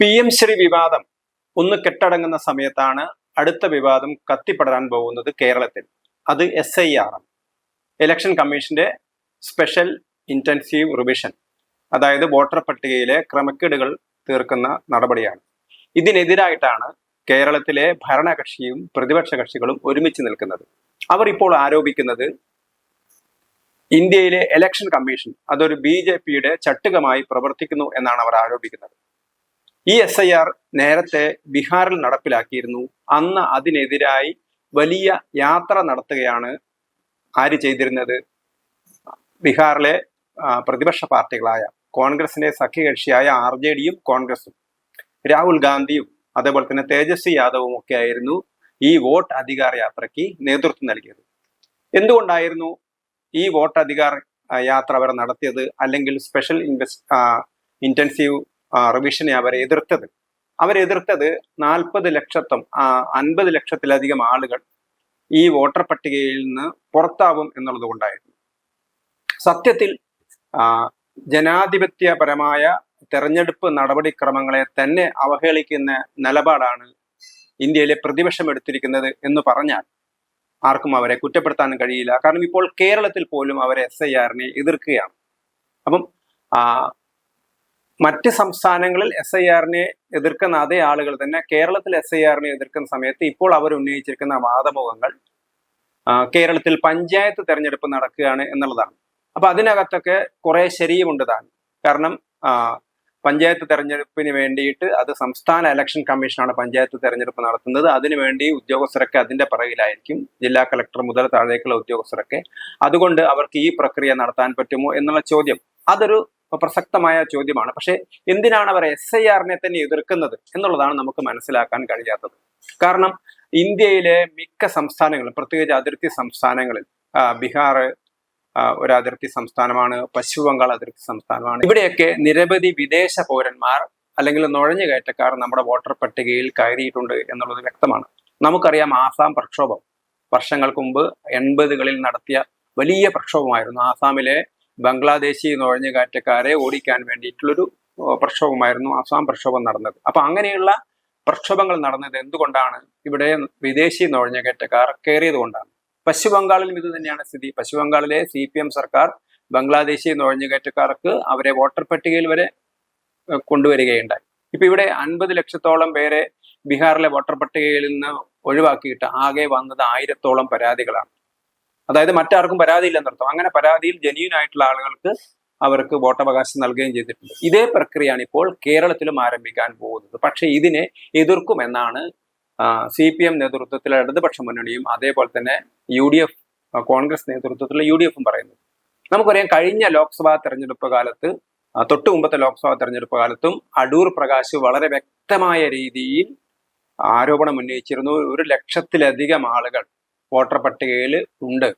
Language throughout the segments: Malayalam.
പി എം ശ്രീ വിവാദം ഒന്ന് കെട്ടടങ്ങുന്ന സമയത്താണ് അടുത്ത വിവാദം കത്തിപ്പടരാൻ പോകുന്നത് കേരളത്തിൽ. അത് എസ് ഐ ആർ ഇലക്ഷൻ കമ്മീഷന്റെ സ്പെഷ്യൽ ഇന്റൻസീവ് റിവിഷൻ അതായത് വോട്ടർ പട്ടികയിലെ ക്രമക്കേടുകൾ തീർക്കുന്ന നടപടിയാണ്. ഇതിനെതിരായിട്ടാണ് കേരളത്തിലെ ഭരണകക്ഷിയും പ്രതിപക്ഷ കക്ഷികളും ഒരുമിച്ച് നിൽക്കുന്നത്. അവർ ഇപ്പോൾ ആരോപിക്കുന്നത് ഇന്ത്യയിലെ ഇലക്ഷൻ കമ്മീഷൻ അതൊരു ബി ജെ പിയുടെ ചട്ടുകമായി പ്രവർത്തിക്കുന്നു എന്നാണ് അവർ ആരോപിക്കുന്നത്. ഈ എസ് ഐ ആർ നേരത്തെ ബീഹാറിൽ നടപ്പിലാക്കിയിരുന്നു. അന്ന് അതിനെതിരായി വലിയ യാത്ര നടത്തുകയാണ് ആര് ചെയ്തിരുന്നത്? ബീഹാറിലെ പ്രതിപക്ഷ പാർട്ടികളായ കോൺഗ്രസിന്റെ സഖ്യകക്ഷിയായ ആർ ജെ ഡിയും കോൺഗ്രസും രാഹുൽ ഗാന്ധിയും അതേപോലെ തന്നെ തേജസ്വി യാദവും ഒക്കെ ആയിരുന്നു ഈ വോട്ട് അധികാര യാത്രയ്ക്ക് നേതൃത്വം നൽകിയത്. എന്തുകൊണ്ടായിരുന്നു ഈ വോട്ട് അധികാർ യാത്ര അവർ നടത്തിയത്? അല്ലെങ്കിൽ സ്പെഷ്യൽ ഇൻവെസ്റ്റ് ഇന്റൻസീവ് റിവിഷനെ അവരെ എതിർത്തത്. അവരെതിർത്തത് നാൽപ്പത് ലക്ഷത്തും അൻപത് ലക്ഷത്തിലധികം ആളുകൾ ഈ വോട്ടർ പട്ടികയിൽ നിന്ന് പുറത്താവും എന്നുള്ളത് കൊണ്ടായിരുന്നു. സത്യത്തിൽ ജനാധിപത്യപരമായ തെരഞ്ഞെടുപ്പ് നടപടിക്രമങ്ങളെ തന്നെ അവഹേളിക്കുന്ന നിലപാടാണ് ഇന്ത്യയിലെ പ്രതിപക്ഷം എടുത്തിരിക്കുന്നത് എന്ന് പറഞ്ഞാൽ ആർക്കും അവരെ കുറ്റപ്പെടുത്താനും കഴിയില്ല. കാരണം ഇപ്പോൾ കേരളത്തിൽ പോലും അവരെ എസ് ഐ ആറിനെ എതിർക്കുകയാണ്. അപ്പം മറ്റ് സംസ്ഥാനങ്ങളിൽ എസ് ഐ ആറിനെ എതിർക്കുന്ന അതേ ആളുകൾ തന്നെ കേരളത്തിൽ എസ് ഐ ആറിനെ എതിർക്കുന്ന സമയത്ത് ഇപ്പോൾ അവർ ഉന്നയിച്ചിരിക്കുന്ന വാദമുഖങ്ങൾ കേരളത്തിൽ പഞ്ചായത്ത് തെരഞ്ഞെടുപ്പ് നടക്കുകയാണ് എന്നുള്ളതാണ്. അപ്പൊ അതിനകത്തൊക്കെ കുറെ ശരിയുമുണ്ട് താൻ. കാരണം പഞ്ചായത്ത് തെരഞ്ഞെടുപ്പിന് വേണ്ടിയിട്ട് അത് സംസ്ഥാന ഇലക്ഷൻ കമ്മീഷനാണ് പഞ്ചായത്ത് തെരഞ്ഞെടുപ്പ് നടത്തുന്നത്. അതിനുവേണ്ടി ഉദ്യോഗസ്ഥരൊക്കെ അതിന്റെ പിറകിലായിരിക്കും. ജില്ലാ കളക്ടർ മുതൽ താഴേക്കുള്ള ഉദ്യോഗസ്ഥരൊക്കെ. അതുകൊണ്ട് അവർക്ക് ഈ പ്രക്രിയ നടത്താൻ പറ്റുമോ എന്നുള്ള ചോദ്യം. അതൊരു പ്രസക്തമായ ചോദ്യമാണ്. പക്ഷെ എന്തിനാണ് അവർ എസ് ഐ ആറിനെ തന്നെ എതിർക്കുന്നത് എന്നുള്ളതാണ് നമുക്ക് മനസ്സിലാക്കാൻ കഴിയാത്തത്. കാരണം ഇന്ത്യയിലെ മിക്ക സംസ്ഥാനങ്ങളും പ്രത്യേകിച്ച് അതിർത്തി സംസ്ഥാനങ്ങളിൽ ബീഹാർ ഒരു അതിർത്തി സംസ്ഥാനമാണ് പശ്ചിമ ബംഗാൾ അതിർത്തി സംസ്ഥാനമാണ്. ഇവിടെയൊക്കെ നിരവധി വിദേശ പൗരന്മാർ അല്ലെങ്കിൽ നുഴഞ്ഞു കയറ്റക്കാർ നമ്മുടെ വോട്ടർ പട്ടികയിൽ കയറിയിട്ടുണ്ട് എന്നുള്ളത് വ്യക്തമാണ്. നമുക്കറിയാം ആസാം പ്രക്ഷോഭം. വർഷങ്ങൾക്ക് മുമ്പ് എൺപതുകളിൽ നടത്തിയ വലിയ പ്രക്ഷോഭമായിരുന്നു ആസാമിലെ ബംഗ്ലാദേശി നുഴഞ്ഞുകയറ്റക്കാരെ ഓടിക്കാൻ വേണ്ടിയിട്ടുള്ളൊരു പ്രക്ഷോഭമായിരുന്നു അസാം പ്രക്ഷോഭം നടന്നത്. അപ്പൊ അങ്ങനെയുള്ള പ്രക്ഷോഭങ്ങൾ നടന്നത് എന്തുകൊണ്ടാണ്? ഇവിടെ വിദേശി നുഴഞ്ഞുകയറ്റക്കാർ കയറിയത് കൊണ്ടാണ്. പശ്ചിമ ബംഗാളിലും ഇത് തന്നെയാണ് സ്ഥിതി. പശ്ചിമ ബംഗാളിലെ സി പി എം സർക്കാർ ബംഗ്ലാദേശി നുഴഞ്ഞുകയറ്റക്കാർക്ക് അവരെ വോട്ടർ പട്ടികയിൽ വരെ കൊണ്ടുവരികയുണ്ടായി. ഇപ്പൊ ഇവിടെ അൻപത് ലക്ഷത്തോളം പേരെ ബീഹാറിലെ വോട്ടർ പട്ടികയിൽ നിന്ന് ഒഴിവാക്കിയിട്ട് ആകെ വന്നത് ആയിരത്തോളം പരാതികളാണ്. അതായത് മറ്റാർക്കും പരാതിയില്ലെന്നർത്ഥം അങ്ങനെ പരാതിയിൽ ജെന്യൂൻ ആയിട്ടുള്ള ആളുകൾക്ക് അവർക്ക് വോട്ടവകാശം നൽകുകയും ചെയ്തിട്ടുണ്ട്. ഇതേ പ്രക്രിയയാണ് ഇപ്പോൾ കേരളത്തിലും ആരംഭിക്കാൻ പോകുന്നത്. പക്ഷേ ഇതിനെ എതിർക്കുമെന്നാണ് സി പി എം നേതൃത്വത്തിലെ ഇടതുപക്ഷ മുന്നണിയും അതേപോലെ തന്നെ യു ഡി എഫ് കോൺഗ്രസ് നേതൃത്വത്തിലുള്ള യു ഡി എഫും പറയുന്നത്. നമുക്കറിയാം കഴിഞ്ഞ ലോക്സഭാ തെരഞ്ഞെടുപ്പ് കാലത്ത് തൊട്ടു മുമ്പത്തെ ലോക്സഭാ തെരഞ്ഞെടുപ്പ് കാലത്തും അടൂർ പ്രകാശ് വളരെ വ്യക്തമായ രീതിയിൽ ആരോപണം ഉന്നയിച്ചിരുന്നു. ഒരു ലക്ഷത്തിലധികം ആളുകൾ വോട്ടർ പട്ടികയിൽ ഉണ്ട്.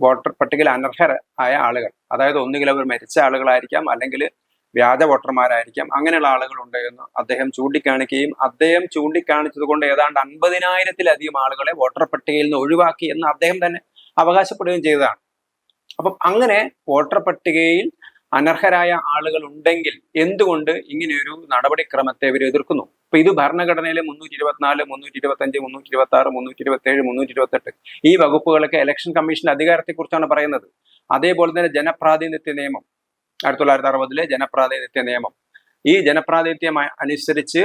വോട്ടർ പട്ടികയിൽ അനർഹർ ആയ ആളുകൾ. അതായത് ഒന്നുകിൽ അവർ മരിച്ച ആളുകളായിരിക്കാം അല്ലെങ്കിൽ വ്യാജ വോട്ടർമാരായിരിക്കാം അങ്ങനെയുള്ള ആളുകളുണ്ട് എന്ന് അദ്ദേഹം ചൂണ്ടിക്കാണിക്കുകയും അദ്ദേഹം ചൂണ്ടിക്കാണിച്ചത് കൊണ്ട് ഏതാണ്ട് അൻപതിനായിരത്തിലധികം ആളുകളെ വോട്ടർ പട്ടികയിൽ നിന്ന് ഒഴിവാക്കി എന്ന് അദ്ദേഹം തന്നെ അവകാശപ്പെടുകയും ചെയ്തതാണ്. അപ്പം അങ്ങനെ വോട്ടർ പട്ടികയിൽ അനർഹരായ ആളുകൾ ഉണ്ടെങ്കിൽ എന്തുകൊണ്ട് ഇങ്ങനെയൊരു നടപടിക്രമത്തെ ഇവർ എതിർക്കുന്നു? ഇപ്പൊ ഇത് ഭരണഘടനയിലെ മുന്നൂറ്റി ഇരുപത്തിനാല് മുന്നൂറ്റി ഇരുപത്തി അഞ്ച് മുന്നൂറ്റി ഇരുപത്തി ആറ് മുന്നൂറ്റി ഇരുപത്തി ഏഴ് മുന്നൂറ്റി ഇരുപത്തെട്ട് ഈ വകുപ്പുകളൊക്കെ ഇലക്ഷൻ കമ്മീഷന്റെ അധികാരത്തെ കുറിച്ചാണ് പറയുന്നത്. അതേപോലെ തന്നെ ജനപ്രാതിനിധ്യ നിയമം ആയിരത്തി തൊള്ളായിരത്തി അറുപതിലെ ജനപ്രാതിനിധ്യ നിയമം. ഈ ജനപ്രാതിനിധ്യം അനുസരിച്ച്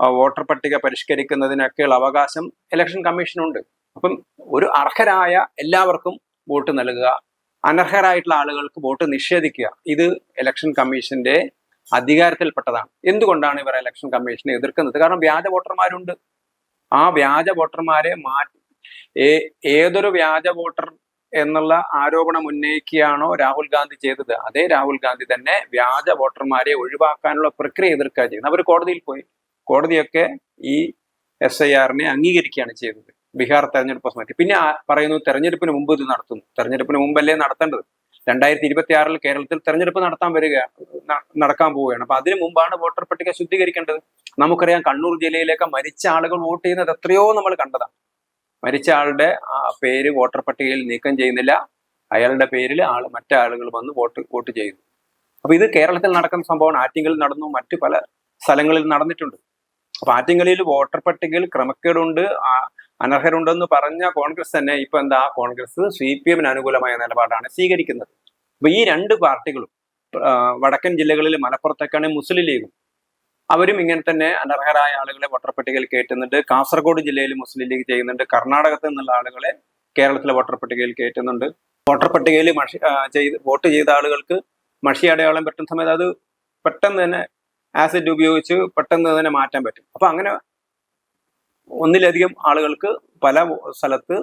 വോട്ടർ പട്ടിക പരിഷ്കരിക്കുന്നതിനൊക്കെയുള്ള അവകാശം ഇലക്ഷൻ കമ്മീഷനുണ്ട് അപ്പം ഒരു അർഹരായ എല്ലാവർക്കും വോട്ട് നൽകുക അനർഹരായിട്ടുള്ള ആളുകൾക്ക് വോട്ട് നിഷേധിക്കുക ഇത് ഇലക്ഷൻ കമ്മീഷന്റെ അധികാരത്തിൽപ്പെട്ടതാണ്. എന്തുകൊണ്ടാണ് ഇവർ ഇലക്ഷൻ കമ്മീഷനെ എതിർക്കുന്നത്? കാരണം വ്യാജ വോട്ടർമാരുണ്ട്. ആ വ്യാജ വോട്ടർമാരെ മാറ്റി ഏതൊരു വ്യാജ വോട്ടർ എന്നുള്ള ആരോപണം ഉന്നയിക്കുകയാണോ രാഹുൽ ഗാന്ധി ചെയ്തത് അതേ രാഹുൽ ഗാന്ധി തന്നെ വ്യാജ വോട്ടർമാരെ ഒഴിവാക്കാനുള്ള പ്രക്രിയ എതിർക്കുക ചെയ്യുന്നത് അവർ കോടതിയിൽ പോയി. കോടതിയൊക്കെ ഈ എസ് ഐ ആറിനെ അംഗീകരിക്കുകയാണ് ചെയ്തത്. ബീഹാർ തെരഞ്ഞെടുപ്പ് സമയത്ത് പിന്നെ പറയുന്നു തെരഞ്ഞെടുപ്പിന് മുമ്പ് ഇത് നടത്തുന്നു. തെരഞ്ഞെടുപ്പിന് മുമ്പല്ലേ നടത്തേണ്ടത്? രണ്ടായിരത്തി ഇരുപത്തി ആറിൽ കേരളത്തിൽ തെരഞ്ഞെടുപ്പ് നടത്താൻ വരിക നടക്കാൻ പോവുകയാണ്. അപ്പൊ അതിനു മുമ്പാണ് വോട്ടർ പട്ടിക ശുദ്ധീകരിക്കേണ്ടത്. നമുക്കറിയാം കണ്ണൂർ ജില്ലയിലേക്ക് മരിച്ച ആളുകൾ വോട്ട് ചെയ്യുന്നത് എത്രയോ നമ്മൾ കണ്ടതാണ് മരിച്ച ആളുടെ പേര് വോട്ടർ പട്ടികയിൽ നീക്കം ചെയ്യുന്നില്ല. അയാളുടെ പേരിൽ ആൾ മറ്റാളുകൾ വന്ന് വോട്ട് വോട്ട് ചെയ്യുന്നു. അപ്പൊ ഇത് കേരളത്തിൽ നടക്കുന്ന സംഭവമാണ്. ആറ്റിങ്ങളിൽ നടന്നു മറ്റു പല സ്ഥലങ്ങളിൽ നടന്നിട്ടുണ്ട്. അപ്പൊ ആറ്റിങ്ങലിൽ വോട്ടർ പട്ടികയിൽ ക്രമക്കേടുണ്ട്. അനർഹരുണ്ടെന്ന് പറഞ്ഞ കോൺഗ്രസ് തന്നെ ഇപ്പൊ എന്താ കോൺഗ്രസ് സി പി എമ്മിന് അനുകൂലമായ നിലപാടാണ് സ്വീകരിക്കുന്നത്. അപ്പൊ ഈ രണ്ട് പാർട്ടികളും വടക്കൻ ജില്ലകളിൽ മലപ്പുറത്തേക്കാണ് മുസ്ലിം ലീഗും. അവരും ഇങ്ങനെ തന്നെ അനർഹരായ ആളുകളെ വോട്ടർ പട്ടികയിൽ കയറ്റുന്നുണ്ട്. കാസർഗോഡ് ജില്ലയിൽ മുസ്ലിം ലീഗ് ചെയ്യുന്നുണ്ട്. കർണാടകത്തിൽ നിന്നുള്ള ആളുകളെ കേരളത്തിലെ വോട്ടർ പട്ടികയിൽ കയറ്റുന്നുണ്ട്. വോട്ടർ പട്ടികയിൽ മഷി ചെയ്ത് വോട്ട് ചെയ്ത ആളുകൾക്ക് മഷി അടയാളം പറ്റുന്ന സമയത്ത് അത് പെട്ടെന്ന് തന്നെ ആസിഡ് ഉപയോഗിച്ച് പെട്ടെന്ന് തന്നെ മാറ്റാൻ പറ്റും. അപ്പൊ അങ്ങനെ ഒന്നിലധികം ആളുകൾക്ക് പല സ്ഥലത്ത്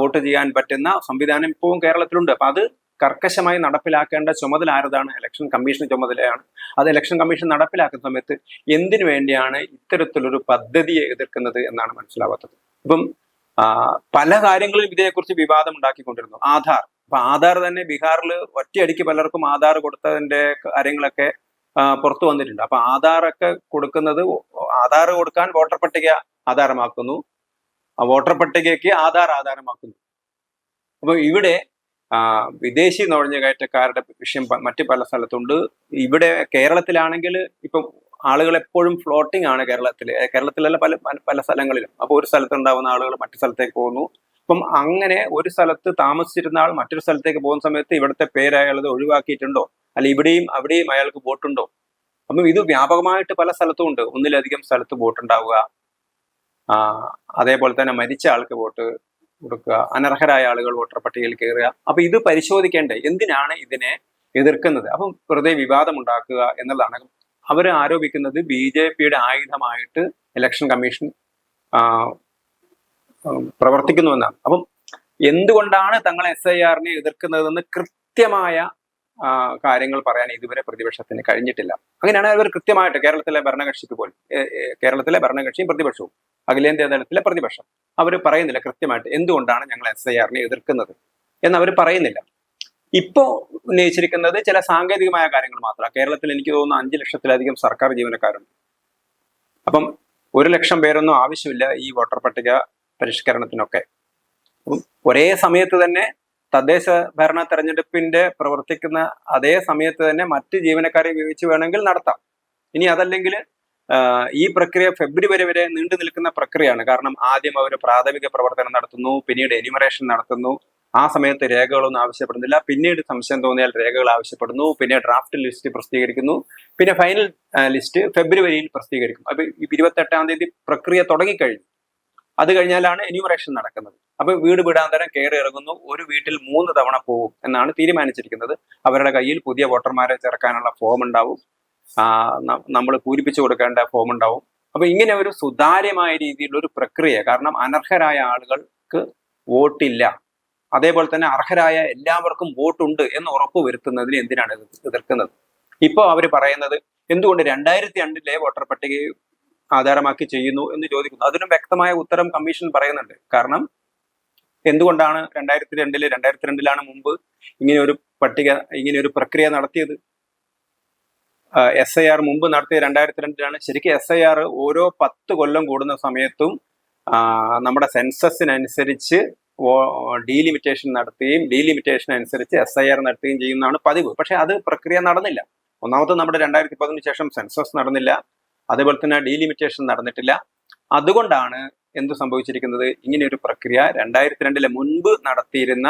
വോട്ട് ചെയ്യാൻ പറ്റുന്ന സംവിധാനം ഇപ്പോഴും കേരളത്തിലുണ്ട്. അപ്പൊ അത് കർക്കശമായി നടപ്പിലാക്കേണ്ട ചുമതല ആരതാണ്? ഇലക്ഷൻ കമ്മീഷൻ ചുമതലയാണ്. അത് ഇലക്ഷൻ കമ്മീഷൻ നടപ്പിലാക്കുന്ന സമയത്ത് എന്തിനു വേണ്ടിയാണ് ഇത്തരത്തിലൊരു പദ്ധതിയെ എതിർക്കുന്നത് എന്നാണ് മനസ്സിലാവാത്തത്. ഇപ്പം പല കാര്യങ്ങളും ഇതിനെക്കുറിച്ച് വിവാദം ഉണ്ടാക്കിക്കൊണ്ടിരുന്നു. ആധാർ. അപ്പൊ ആധാർ തന്നെ ബീഹാറിൽ ഒറ്റയടിക്ക് പലർക്കും ആധാർ കൊടുത്തതിന്റെ കാര്യങ്ങളൊക്കെ പുറത്തു വന്നിട്ടുണ്ട്. അപ്പൊ ആധാറൊക്കെ കൊടുക്കുന്നത് ആധാർ കൊടുക്കാൻ വോട്ടർ പട്ടിക ആധാരമാക്കുന്നു. ആ വോട്ടർ പട്ടികയ്ക്ക് ആധാർ ആധാരമാക്കുന്നു. അപ്പൊ ഇവിടെ വിദേശി നുഴഞ്ഞുകയറ്റക്കാരുടെ വിഷയം മറ്റ് പല സ്ഥലത്തുണ്ട്. ഇവിടെ കേരളത്തിലാണെങ്കിൽ ഇപ്പം ആളുകൾ എപ്പോഴും ഫ്ലോട്ടിംഗ് ആണ് കേരളത്തിൽ കേരളത്തിലല്ല പല പല- സ്ഥലങ്ങളിലും. അപ്പൊ ഒരു സ്ഥലത്ത് ഉണ്ടാവുന്ന ആളുകൾ മറ്റു സ്ഥലത്തേക്ക് പോകുന്നു. അപ്പം അങ്ങനെ ഒരു സ്ഥലത്ത് താമസിച്ചിരുന്ന ആൾ മറ്റൊരു സ്ഥലത്തേക്ക് പോകുന്ന സമയത്ത് ഇവിടുത്തെ പേര് അയാൾ ഒഴിവാക്കിയിട്ടുണ്ടോ? അല്ല ഇവിടെയും അവിടെയും അയാൾക്ക് വോട്ടുണ്ടോ? അപ്പം ഇത് വ്യാപകമായിട്ട് പല സ്ഥലത്തും ഉണ്ട്. ഒന്നിലധികം സ്ഥലത്ത് ആ, അതേപോലെ തന്നെ മരിച്ച ആൾക്ക് വോട്ട് കൊടുക്കുക അനർഹരായ ആളുകൾ വോട്ടർ പട്ടികയിൽ കയറുക. അപ്പൊ ഇത് പരിശോധിക്കേണ്ടേ എന്തിനാണ് ഇതിനെ എതിർക്കുന്നത്? അപ്പം വെറുതെ വിവാദം ഉണ്ടാക്കുക എന്നുള്ളതാണ്. അവർ ആരോപിക്കുന്നത് ബി ജെ പിയുടെ ആയുധമായിട്ട് ഇലക്ഷൻ കമ്മീഷൻ പ്രവർത്തിക്കുന്നുവെന്നാണ്. അപ്പം എന്തുകൊണ്ടാണ് തങ്ങൾ എസ് ഐ ആറിനെ എതിർക്കുന്നതെന്ന് കൃത്യമായ കാര്യങ്ങൾ പറയാൻ ഇതുവരെ പ്രതിപക്ഷത്തിന് കഴിഞ്ഞിട്ടില്ല. അങ്ങനെയാണ് അവർ കൃത്യമായിട്ട് കേരളത്തിലെ ഭരണകക്ഷിക്ക് പോലും കേരളത്തിലെ ഭരണകക്ഷിയും പ്രതിപക്ഷവും അഖിലേന്ത്യാ തലത്തിലെ പ്രതിപക്ഷം അവർ പറയുന്നില്ല കൃത്യമായിട്ട് എന്തുകൊണ്ടാണ് ഞങ്ങൾ എസ് ഐ ആറിനെ എതിർക്കുന്നത് എന്ന് അവർ പറയുന്നില്ല. ഇപ്പോ ഉന്നയിച്ചിരിക്കുന്നത് ചില സാങ്കേതികമായ കാര്യങ്ങൾ മാത്രമാണ്. കേരളത്തിൽ എനിക്ക് തോന്നുന്നു അഞ്ച് ലക്ഷത്തിലധികം സർക്കാർ ജീവനക്കാരുണ്ട്. അപ്പം ഒരു ലക്ഷം പേരൊന്നും ആവശ്യമില്ല ഈ വോട്ടർ പട്ടിക പരിഷ്കരണത്തിനൊക്കെ. ഒരേ സമയത്ത് തന്നെ തദ്ദേശ ഭരണ തെരഞ്ഞെടുപ്പിന്റെ പ്രവർത്തിക്കുന്ന അതേ സമയത്ത് തന്നെ മറ്റ് ജീവനക്കാരെ ഉപയോഗിച്ച് വേണമെങ്കിൽ നടത്താം. ഇനി അതല്ലെങ്കിൽ ഈ പ്രക്രിയ ഫെബ്രുവരി വരെ നീണ്ടു നിൽക്കുന്ന പ്രക്രിയയാണ്. കാരണം ആദ്യം അവർ പ്രാഥമിക പ്രവർത്തനം നടത്തുന്നു പിന്നീട് എനിമറേഷൻ നടത്തുന്നു. ആ സമയത്ത് രേഖകളൊന്നും ആവശ്യപ്പെടുന്നില്ല. പിന്നീട് സംശയം തോന്നിയാൽ രേഖകൾ ആവശ്യപ്പെടുന്നു. പിന്നെ ഡ്രാഫ്റ്റ് ലിസ്റ്റ് പ്രസിദ്ധീകരിക്കുന്നു. പിന്നെ ഫൈനൽ ലിസ്റ്റ് ഫെബ്രുവരിയിൽ പ്രസിദ്ധീകരിക്കും. അപ്പൊ ഇരുപത്തെട്ടാം തീയതി പ്രക്രിയ തുടങ്ങിക്കഴിഞ്ഞു. അത് കഴിഞ്ഞാലാണ് എന്യൂമറേഷൻ നടക്കുന്നത്. അപ്പൊ വീട് വീടാന്തരം കയറി ഇറങ്ങുന്നു. ഒരു വീട്ടിൽ മൂന്ന് തവണ പോകും എന്നാണ് തീരുമാനിച്ചിരിക്കുന്നത്. അവരുടെ കയ്യിൽ പുതിയ വോട്ടർമാരെ ചേർക്കാനുള്ള ഫോം ഉണ്ടാവും. നമ്മൾ പൂരിപ്പിച്ചു കൊടുക്കേണ്ട ഫോം ഉണ്ടാവും. അപ്പൊ ഇങ്ങനെ ഒരു സുതാര്യമായ രീതിയിലുള്ള ഒരു പ്രക്രിയ കാരണം അനർഹരായ ആളുകൾക്ക് വോട്ടില്ല. അതേപോലെ തന്നെ അർഹരായ എല്ലാവർക്കും വോട്ടുണ്ട് എന്ന് ഉറപ്പ് വരുത്തുന്നതിന് എന്തിനാണ് എതിർക്കുന്നത്? ഇപ്പൊ അവർ പറയുന്നത് എന്തുകൊണ്ട് രണ്ടായിരത്തി രണ്ടിലെ വോട്ടർ പട്ടികയെ ആധാരമാക്കി ചെയ്യുന്നു എന്ന് ചോദിക്കുന്നു. അതിനും വ്യക്തമായ ഉത്തരം കമ്മീഷൻ പറയുന്നുണ്ട്. കാരണം എന്തുകൊണ്ടാണ് രണ്ടായിരത്തി രണ്ടിൽ രണ്ടായിരത്തി രണ്ടിലാണ് മുമ്പ് ഇങ്ങനെ ഒരു പട്ടിക ഇങ്ങനെ ഒരു പ്രക്രിയ നടത്തിയത്? എസ് ഐ ആർ മുമ്പ് നടത്തിയ രണ്ടായിരത്തി രണ്ടിലാണ് ശരിക്കും എസ് ഐ ആർ ഓരോ പത്ത് കൊല്ലം കൂടുന്ന സമയത്തും നമ്മുടെ സെൻസസിനനുസരിച്ച് ഡീലിമിറ്റേഷൻ നടത്തുകയും ഡീലിമിറ്റേഷൻ അനുസരിച്ച് എസ് ഐ ആർ നടത്തുകയും ചെയ്യുന്നതാണ് പതിവ്. പക്ഷെ അത് പ്രക്രിയ നടന്നില്ല. ഒന്നാമത് നമ്മുടെ രണ്ടായിരത്തി പതിനു ശേഷം സെൻസസ് നടന്നില്ല. അതേപോലെ തന്നെ ഡീലിമിറ്റേഷൻ നടന്നിട്ടില്ല. അതുകൊണ്ടാണ് എന്ത് സംഭവിച്ചിരിക്കുന്നത്? ഇങ്ങനെ ഒരു പ്രക്രിയ രണ്ടായിരത്തി രണ്ടിലെ മുൻപ് നടത്തിയിരുന്ന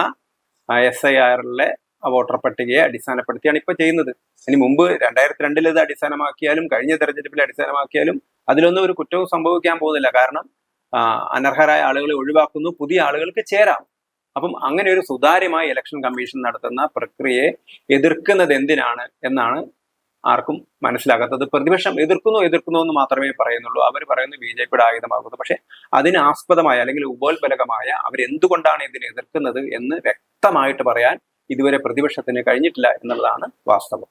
എസ് ഐ ആറിലെ വോട്ടർ പട്ടികയെ അടിസ്ഥാനപ്പെടുത്തിയാണ് ഇപ്പൊ ചെയ്യുന്നത്. ഇനി മുമ്പ് രണ്ടായിരത്തി രണ്ടിലത് അടിസ്ഥാനമാക്കിയാലും കഴിഞ്ഞ തെരഞ്ഞെടുപ്പിൽ അടിസ്ഥാനമാക്കിയാലും അതിലൊന്നും ഒരു കുറ്റവും സംഭവിക്കാൻ പോകുന്നില്ല. കാരണം അനർഹരായ ആളുകളെ ഒഴിവാക്കുന്നു പുതിയ ആളുകൾക്ക് ചേരാം. അപ്പം അങ്ങനെ ഒരു സുതാര്യമായ ഇലക്ഷൻ കമ്മീഷൻ നടത്തുന്ന പ്രക്രിയയെ എതിർക്കുന്നത് എന്തിനാണ് എന്നാണ് ആർക്കും മനസ്സിലാകാത്തത്. പ്രതിപക്ഷം എതിർക്കുന്നു എതിർക്കുന്നു എന്ന് മാത്രമേ പറയുന്നുള്ളൂ. അവർ പറയുന്നത് ബി ജെ പിയുടെ ആയുധമാകുന്നു പക്ഷെ അതിന് ആസ്പദമായ അല്ലെങ്കിൽ ഉപോത്ബലകമായ അവരെന്തുകൊണ്ടാണ് ഇതിനെ എതിർക്കുന്നത് എന്ന് വ്യക്തമായിട്ട് പറയാൻ ഇതുവരെ പ്രതിപക്ഷത്തിന് കഴിഞ്ഞിട്ടില്ല എന്നുള്ളതാണ് വാസ്തവം.